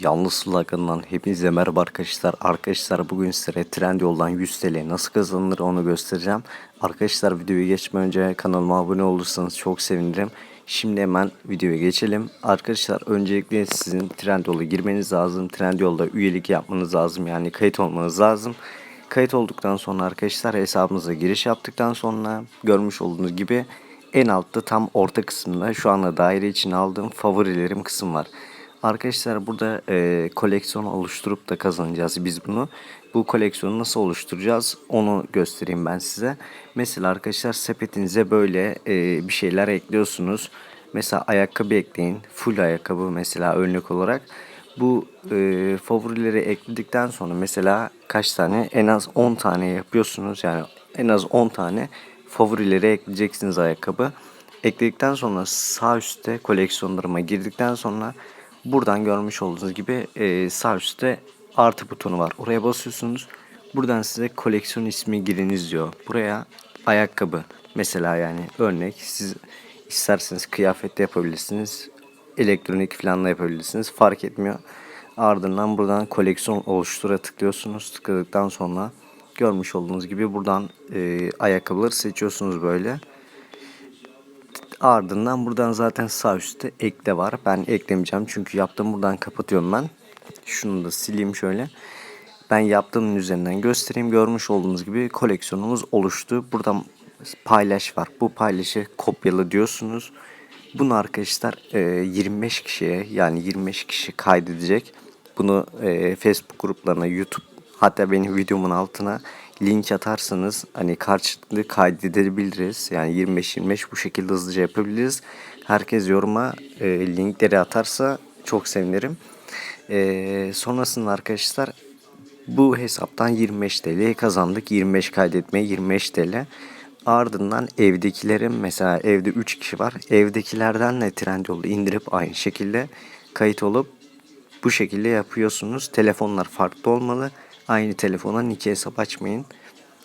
Yalnız sloganından hepinize merhaba arkadaşlar. Arkadaşlar bugün size Trendyol'dan 100 TL nasıl kazanılır onu göstereceğim. Arkadaşlar videoya geçmeden önce kanalıma abone olursanız çok sevinirim. Şimdi hemen videoya geçelim. Arkadaşlar öncelikle sizin Trendyol'a girmeniz lazım. Trendyol'da üyelik yapmanız lazım. Yani kayıt olmanız lazım. Kayıt olduktan sonra arkadaşlar hesabınıza giriş yaptıktan sonra görmüş olduğunuz gibi en altta tam orta kısmında şu anda daire için aldığım favorilerim kısım var. Arkadaşlar burada e, koleksiyon oluşturup da kazanacağız biz bunu. Bu koleksiyonu nasıl oluşturacağız onu göstereyim ben size. Mesela arkadaşlar sepetinize böyle e, bir şeyler ekliyorsunuz. Mesela ayakkabı ekleyin. Full ayakkabı mesela örnek olarak. Bu e, favorileri ekledikten sonra mesela kaç tane? En az 10 tane yapıyorsunuz. Yani en az 10 tane favorileri ekleyeceksiniz ayakkabı. Ekledikten sonra sağ üstte koleksiyonlarıma girdikten sonra buradan görmüş olduğunuz gibi e, sağ üstte artı butonu var. Oraya basıyorsunuz. Buradan size koleksiyon ismi giriniz diyor. Buraya ayakkabı mesela yani örnek siz isterseniz kıyafette yapabilirsiniz. Elektronik falan da yapabilirsiniz. Fark etmiyor. Ardından buradan koleksiyon oluştura tıklıyorsunuz. Tıkladıktan sonra görmüş olduğunuz gibi buradan e, ayakkabıları seçiyorsunuz böyle. Ardından buradan zaten sağ üstte ekle var. Ben eklemeyeceğim çünkü yaptım buradan kapatıyorum ben. Şunu da sileyim şöyle. Ben yaptığımın üzerinden göstereyim. Görmüş olduğunuz gibi koleksiyonumuz oluştu. Buradan paylaş var. Bu paylaşı kopyala diyorsunuz. Bunu arkadaşlar e, 25 kişiye yani 25 kişi kaydedecek. Bunu e, Facebook gruplarına, YouTube hatta benim videomun altına link atarsanız hani karşılıklı kaydedebiliriz. Yani 25-25 bu şekilde hızlıca yapabiliriz. Herkes yoruma e, linkleri atarsa çok sevinirim. E, sonrasında arkadaşlar bu hesaptan 25 TL kazandık. 25 kaydetmeye 25 TL. Ardından evdekilerin mesela evde 3 kişi var. Evdekilerden de Trendyol'da indirip aynı şekilde kayıt olup bu şekilde yapıyorsunuz. Telefonlar farklı olmalı. Aynı telefondan iki hesap açmayın.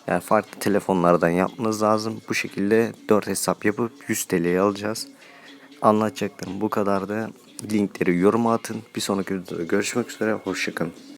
Yani farklı telefonlardan yapmanız lazım. Bu şekilde 4 hesap yapıp 100 TL'yi alacağız. Anlatacaklarım bu kadardı. Linkleri yoruma atın. Bir sonraki videoda görüşmek üzere. Hoşçakalın.